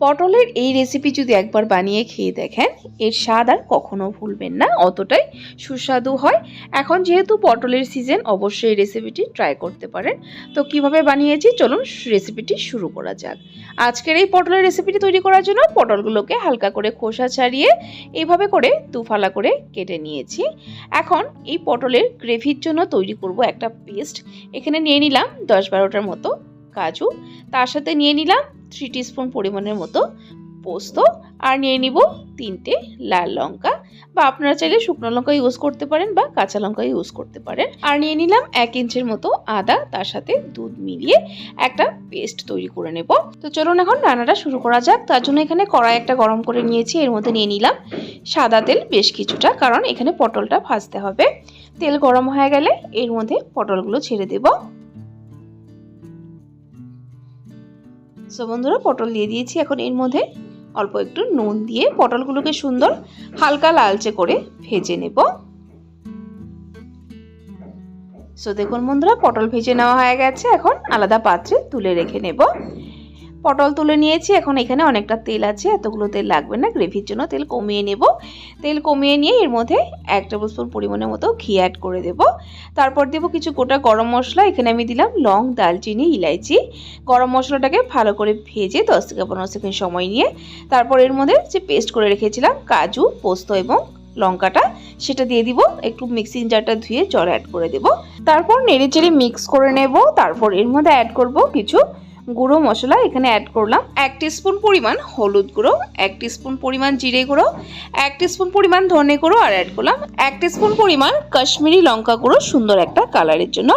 পটলের এই রেসিপি যদি একবার বানিয়ে খেয়ে দেখেন, এর স্বাদ আর কখনো ভুলবেন না, অতটাই সুস্বাদু হয়। এখন যেহেতু পটলের সিজন অবশ্যই এই রেসিপিটি ট্রাই করতে পারেন। তো কীভাবে বানিয়েছি? চলুন রেসিপিটি শুরু করা যাক। আজকের এই পটলের রেসিপিটি তৈরি করার জন্য পটলগুলোকে হালকা করে খোসা ছাড়িয়ে এইভাবে করে দুফালা করে কেটে নিয়েছি। এখন এই পটলের গ্রেভির জন্য তৈরি করব একটা পেস্ট। এখানে নিয়ে নিলাম দশ বারোটার মতো কাজু। তার সাথে নিয়ে নিলাম থ্রি স্পুন পরিমাণের মতো পোস্ত আর নিয়ে নিব তিনটে লাল লঙ্কা বা আপনারা চাইলে শুকনো লঙ্কা ইউজ করতে পারেন বা কাঁচা লঙ্কা ইউজ করতে পারেন। আর নিয়ে নিলাম এক ইঞ্চের মতো আদা, তার সাথে দুধ মিলিয়ে একটা পেস্ট তৈরি করে নেব। তো চলুন এখন রান্নাটা শুরু করা যাক। তার জন্য এখানে কড়াই একটা গরম করে নিয়েছি, এর মধ্যে নিয়ে নিলাম সাদা তেল বেশ কিছুটা, কারণ এখানে পটলটা ভাজতে হবে। তেল গরম হয়ে গেলে এর মধ্যে পটলগুলো ছেড়ে দেবো। সো বন্ধুরা, পটল দিয়ে দিয়েছি। এখন এর মধ্যে অল্প একটু নুন দিয়ে পটলগুলোকে সুন্দর হালকা লালচে করে ভেজে নেব। সো দেখুন বন্ধুরা, পটল ভেজে নেওয়া হয়ে গেছে। এখন আলাদা পাত্রে তুলে রেখে নেব। পটল তুলে নিয়েছি, এখন এখানে অনেকটা তেল আছে, এতগুলো তেল লাগবে না, গ্রেভির জন্য তেল কমিয়ে নেব। তেল কমিয়ে নিয়ে এর মধ্যে এক টেবিল স্পুন পরিমাণের মতো ঘি অ্যাড করে দেব। তারপর দেব কিছু গোটা গরম মশলা, এখানে আমি দিলাম লং দালচিনি ইলাইচি। গরম মশলাটাকে ভালো করে ভেজে দশ থেকে পনেরো সেকেন্ড সময় নিয়ে, তারপর এর মধ্যে যে পেস্ট করে রেখেছিলাম, কাজু, পোস্ত এবং লঙ্কাটা, সেটা দিয়ে দিব, একটু মিক্সিং জারটা ধুয়ে জল অ্যাড করে দেব। তারপর নেড়ে চেড়ে মিক্স করে নেব, তারপর এর মধ্যে অ্যাড করব কিছু গুঁড়ো মশলা এখানে অ্যাড করলাম। এক স্পুন পরিমাণ হলুদ গুঁড়ো, এক স্পুন পরিমাণ জিরে গুঁড়ো, এক স্পুন পরিমাণ ধনে গুঁড়ো আর অ্যাড করলাম। এক স্পুন পরিমাণ কাশ্মীরি লঙ্কা গুঁড়ো, সুন্দর একটা কালারের জন্য।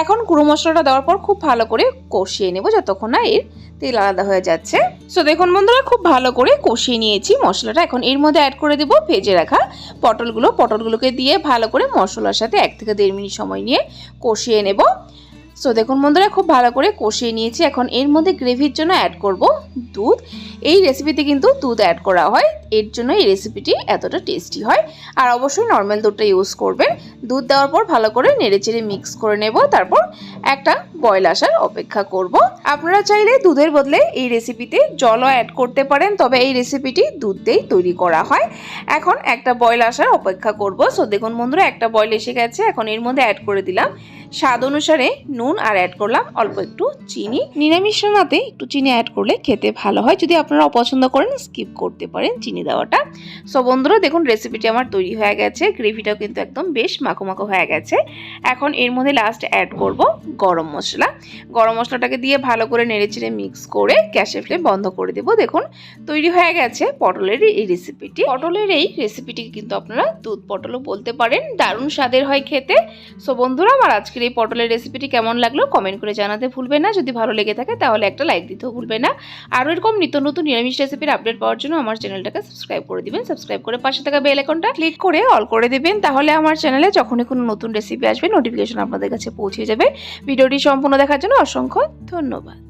এখন গুঁড়ো মশলাটা দেওয়ার পর খুব ভালো করে কষিয়ে নেব যতক্ষণ না এর তেল আলাদা হয়ে যাচ্ছে। সো দেখুন বন্ধুরা, খুব ভালো করে কষিয়ে নিয়েছি মশলাটা। এখন এর মধ্যে অ্যাড করে দেবো ভেজে রাখা পটলগুলো। পটলগুলোকে দিয়ে ভালো করে মশলার সাথে এক থেকে দেড় মিনিট সময় নিয়ে কষিয়ে নেব। সো দেখুন বন্ধুরা, খুব ভালো করে কষিয়ে নিয়েছি। এখন এর মধ্যে গ্রেভির জন্য অ্যাড করব দুধ। এই রেসিপিতে কিন্তু দুধ অ্যাড করা হয়। এর জন্য এই রেসিপিটি এতটা টেস্টি হয়। আর অবশ্যই নর্মাল দুধটা ইউজ করবেন। দুধ দেওয়ার পর ভালো করে নেড়েচেড়ে মিক্স করে নেব। তারপর একটা বয়েল আসার অপেক্ষা করব। আপনারা চাইলে দুধের বদলে এই রেসিপিতে জলও অ্যাড করতে পারেন। তবে এই রেসিপিটি দুধ দিয়েই তৈরি করা হয়। এখন একটা বয়েল আসার অপেক্ষা করব। সো দেখুন বন্ধুরা, একটা বয়েল এসে গেছে। এখন এর মধ্যে অ্যাড করে দিলাম। স্বাদ অনুসারে নুন আর অ্যাড করলাম অল্প একটু চিনি। নিরামিষ রান্নাতে একটু চিনি অ্যাড করলে খেতে ভালো হয়। যদি আপনারা অপছন্দ করেন স্কিপ করতে পারেন চিনি দেওয়াটা। সো বন্ধুরা, দেখুন রেসিপিটি আমার তৈরি হয়ে গেছে। গ্রেভিটাও কিন্তু একদম বেশ মাখো মাখো হয়ে গেছে। এখন এর মধ্যে লাস্ট অ্যাড করব গরম মশলা। গরম মশলাটাকে দিয়ে ভালো করে নেড়েচেড়ে মিক্স করে গ্যাসের ফ্লেম বন্ধ করে দেবো। দেখুন, তৈরি হয়ে গেছে পটলের এই রেসিপিটি পটলের এই রেসিপিটিকে কিন্তু আপনারা দুধ পটলও বলতে পারেন। দারুণ স্বাদের হয় খেতে। সো বন্ধুরা, আমার আজকের এই পটলের রেসিপিটি কেমন লাগল কমেন্ট করে জানাতে ভুলবে না। যদি ভালো লেগে থাকে তাহলে একটা লাইক দিতেও ভুলবে না। আরও এরকম নিত্য নতুন নিরামিষ রেসিপির আপডেট পাওয়ার জন্য আমার চ্যানেলটাকে সাবস্ক্রাইব করে দিবেন। সাবস্ক্রাইব করে পাশে থাকা বেল আইকনটা ক্লিক করে অল করে দেবেন। তাহলে আমার চ্যানেলে যখনই কোনো নতুন রেসিপি আসবে নোটিফিকেশন আপনাদের কাছে পৌঁছে যাবে। ভিডিওটি সম্পূর্ণ দেখার জন্য অসংখ্য ধন্যবাদ।